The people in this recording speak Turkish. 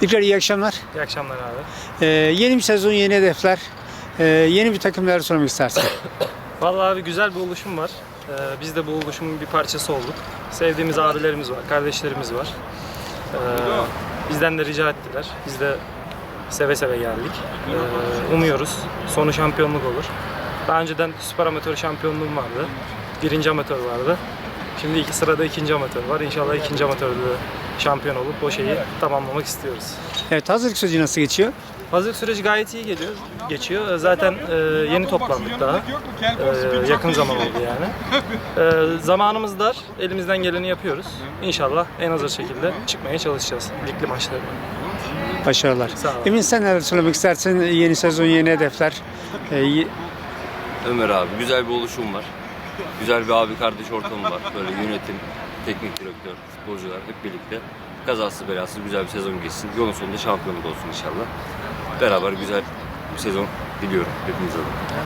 Tekrar iyi akşamlar. İyi akşamlar abi. Ee, yeni bir sezon, yeni hedefler. Ee, yeni bir takım neler sormak istersin? Vallahi abi güzel bir oluşum var. Ee, biz de bu oluşumun bir parçası olduk. Sevdiğimiz abilerimiz var, kardeşlerimiz var. Ee, bizden de rica ettiler. Biz de seve seve geldik. Ee, umuyoruz sonu şampiyonluk olur. Daha önceden süper amatör şampiyonluğum vardı. Birinci amatör vardı. Şimdi iki sırada ikinci amatör var. İnşallah ikinci amatörde de şampiyon olup o şeyi tamamlamak istiyoruz. Evet, hazırlık süreci nasıl geçiyor? Hazırlık süreci gayet iyi geliyor, geçiyor. Zaten e, yeni toplandık daha. E, yakın zaman oldu yani. E, zamanımız dar, elimizden geleni yapıyoruz. İnşallah en hazır şekilde çıkmaya çalışacağız ligli maçlarına. Başarılar. Sağ. Emin sen neler söylemek istersin? Yeni sezon, yeni hedefler. Ee, y- Ömer abi güzel bir oluşum var. Güzel bir abi kardeş ortamı var. Böyle yönetim, teknik direktör, futbolcular hep birlikte kazası belasız güzel bir sezon geçsin. Yolun sonunda şampiyonluk olsun inşallah. Beraber güzel bir sezon diliyorum hepimize. de.